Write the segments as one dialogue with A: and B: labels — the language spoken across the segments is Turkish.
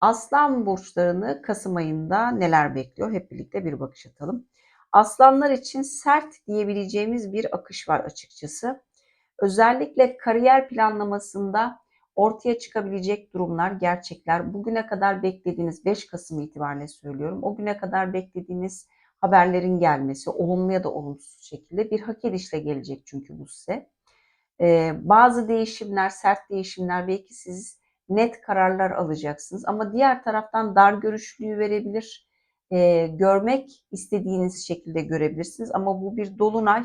A: Aslan burçlarını Kasım ayında neler bekliyor? Hep birlikte bir bakış atalım. Aslanlar için sert diyebileceğimiz bir akış var açıkçası. Özellikle kariyer planlamasında ortaya çıkabilecek durumlar, gerçekler. Bugüne kadar beklediğiniz 5 Kasım itibariyle söylüyorum. O güne kadar beklediğiniz haberlerin gelmesi, olumlu ya da olumsuz şekilde bir hak edişle gelecek çünkü bu size. Ee, bazı değişimler, sert değişimler belki siz net kararlar alacaksınız. Ama diğer taraftan dar görüşlüğü verebilir. E, görmek istediğiniz şekilde görebilirsiniz. Ama bu bir dolunay.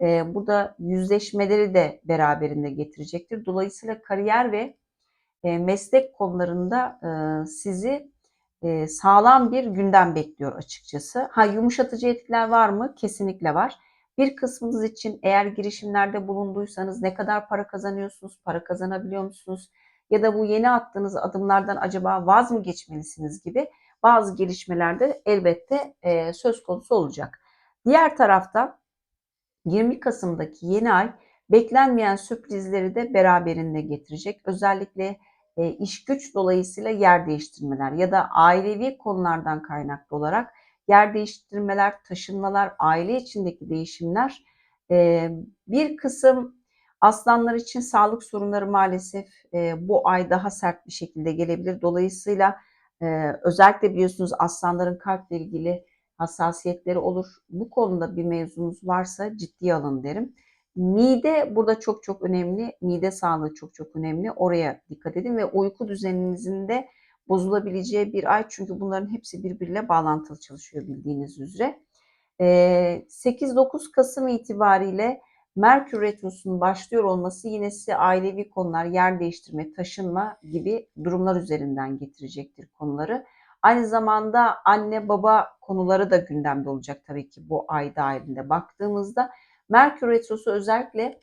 A: E, burada yüzleşmeleri de beraberinde getirecektir. Dolayısıyla kariyer ve e, meslek konularında e, sizi e, sağlam bir gündem bekliyor açıkçası. Ha yumuşatıcı etkiler var mı? Kesinlikle var. Bir kısmınız için eğer girişimlerde bulunduysanız ne kadar para kazanıyorsunuz, para kazanabiliyor musunuz? Ya da bu yeni attığınız adımlardan acaba vaz mı geçmelisiniz gibi bazı gelişmelerde elbette e, söz konusu olacak. Diğer tarafta 20 Kasım'daki yeni ay beklenmeyen sürprizleri de beraberinde getirecek. Özellikle e, iş güç dolayısıyla yer değiştirmeler ya da ailevi konulardan kaynaklı olarak yer değiştirmeler, taşınmalar, aile içindeki değişimler e, bir kısım aslanlar için sağlık sorunları maalesef e, bu ay daha sert bir şekilde gelebilir. Dolayısıyla e, özellikle biliyorsunuz aslanların kalple ilgili hassasiyetleri olur. Bu konuda bir mevzunuz varsa ciddiye alın derim. Mide burada çok çok önemli. Mide sağlığı çok çok önemli. Oraya dikkat edin ve uyku düzeninizin de bozulabileceği bir ay. Çünkü bunların hepsi birbiriyle bağlantılı çalışıyor bildiğiniz üzere. 8-9 Kasım itibariyle Merkür Retrosu'nun başlıyor olması yine size ailevi konular, yer değiştirme, taşınma gibi durumlar üzerinden getirecektir konuları. Aynı zamanda anne baba konuları da gündemde olacak tabii ki bu ay dahilinde baktığımızda. Merkür Retrosu özellikle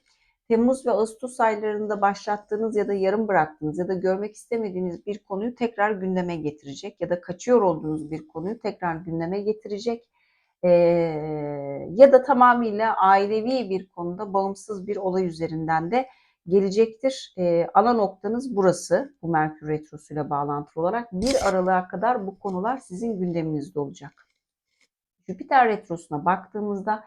A: Temmuz ve Ağustos aylarında başlattığınız ya da yarım bıraktığınız ya da görmek istemediğiniz bir konuyu tekrar gündeme getirecek ya da kaçıyor olduğunuz bir konuyu tekrar gündeme getirecek. Ee, ya da tamamıyla ailevi bir konuda bağımsız bir olay üzerinden de gelecektir. E, ana noktanız burası bu Merkür Retrosu ile bağlantılı olarak. Bir aralığa kadar bu konular sizin gündeminizde olacak. Jüpiter Retrosu'na baktığımızda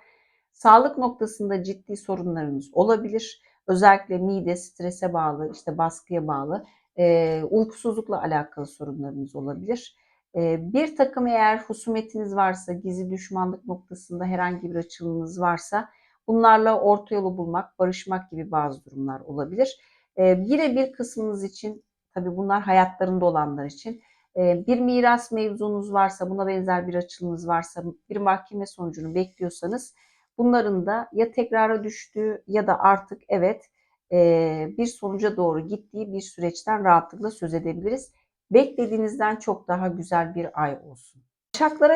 A: sağlık noktasında ciddi sorunlarınız olabilir. Özellikle mide, strese bağlı, işte baskıya bağlı, e, uykusuzlukla alakalı sorunlarınız olabilir. E, bir takım eğer husumetiniz varsa, gizli düşmanlık noktasında herhangi bir açılımınız varsa Bunlarla orta yolu bulmak, barışmak gibi bazı durumlar olabilir. E, yine bir kısmınız için, tabii bunlar hayatlarında olanlar için, e, bir miras mevzunuz varsa, buna benzer bir açılımınız varsa, bir mahkeme sonucunu bekliyorsanız, bunların da ya tekrara düştüğü ya da artık evet e, bir sonuca doğru gittiği bir süreçten rahatlıkla söz edebiliriz. Beklediğinizden çok daha güzel bir ay olsun. Başaklara